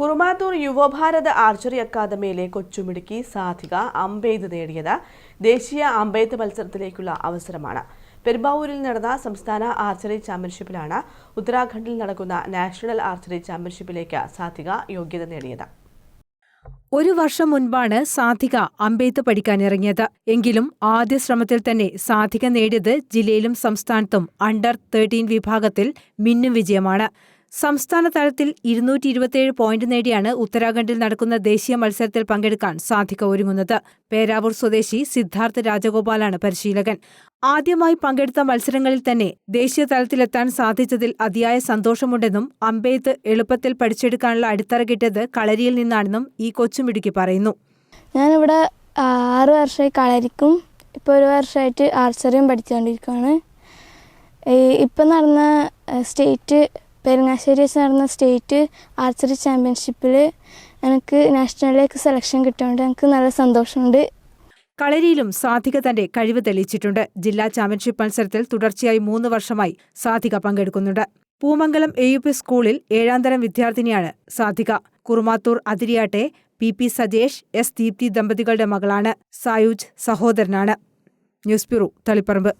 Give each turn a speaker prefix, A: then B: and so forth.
A: Kurumathur Yuvabharatha archery അക്കാദമിയിലെ കൊച്ചുമിടുക്കി സാധിക അമ്പെയ്ത് നേടിയത് ദേശീയ അമ്പെയ്ത്ത് മത്സരത്തിലേക്കുള്ള അവസരമാണ്. പെരുമ്പാവൂരിൽ നടന്ന സംസ്ഥാന ആർച്ചറി ചാമ്പ്യൻഷിപ്പിലാണ് ഉത്തരാഖണ്ഡിൽ നടക്കുന്ന നാഷണൽ ആർച്ചറി ചാമ്പ്യൻഷിപ്പിലേക്ക് സാധിക യോഗ്യത നേടിയത്.
B: ഒരു വർഷം മുൻപാണ് സാധിക അമ്പെയ്ത്ത് പഠിക്കാനിറങ്ങിയത് എങ്കിലും ആദ്യ ശ്രമത്തിൽ തന്നെ സാധിക നേടിയത് ജില്ലയിലും സംസ്ഥാനത്തും അണ്ടർ തേർട്ടീൻ വിഭാഗത്തിൽ മിന്നും വിജയമാണ്. സംസ്ഥാന തലത്തിൽ ഇരുന്നൂറ്റി ഇരുപത്തിയേഴ് പോയിന്റ് നേടിയാണ് ഉത്തരാഖണ്ഡിൽ നടക്കുന്ന ദേശീയ മത്സരത്തിൽ പങ്കെടുക്കാൻ സാധിക്ക ഒരുങ്ങുന്നത്. പേരാവൂർ സ്വദേശി സിദ്ധാർത്ഥ് രാജഗോപാലാണ് പരിശീലകൻ. ആദ്യമായി പങ്കെടുത്ത മത്സരങ്ങളിൽ തന്നെ ദേശീയ തലത്തിലെത്താൻ സാധിച്ചതിൽ അതിയായ സന്തോഷമുണ്ടെന്നും അമ്പെയ്ത്ത് എളുപ്പത്തിൽ പഠിച്ചെടുക്കാനുള്ള അടിത്തറ കിട്ടിയത് കളരിയിൽ നിന്നാണെന്നും ഈ കൊച്ചുമിടുക്കി പറയുന്നു.
C: ഞാനിവിടെ ആറ് വർഷമായി കളരിക്കും ഇപ്പോൾ ഒരു വർഷമായിട്ട് ആർച്ചറിയും പഠിച്ചുകൊണ്ടിരിക്കുകയാണ് ഇപ്പം നടന്ന സ്റ്റേറ്റ് പെരുങ്ങാശ്ശേരി വെച്ച് നടന്ന സ്റ്റേറ്റ് ആർച്ചറി ചാമ്പ്യൻഷിപ്പിൽ എനിക്ക് നാഷണലിലേക്ക് സെലക്ഷൻ കിട്ടിയതുകൊണ്ട് എനിക്ക് നല്ല സന്തോഷമുണ്ട്.
B: കളരിയിലും സാധിക തന്റെ കഴിവ് തെളിയിച്ചിട്ടുണ്ട്. ജില്ലാ ചാമ്പ്യൻഷിപ്പ് മത്സരത്തിൽ തുടർച്ചയായി മൂന്ന് വർഷമായി സാധിക പങ്കെടുക്കുന്നുണ്ട്. പൂമംഗലം എ യു പി സ്കൂളിൽ ഏഴാം തരം വിദ്യാർത്ഥിനിയാണ് Sadhika. Kurumathur അതിരിയാട്ടെ P P Sajesh S Deepthi ദമ്പതികളുടെ മകളാണ് സായുജ് സഹോദരനാണ്. News bureau Thaliparamba.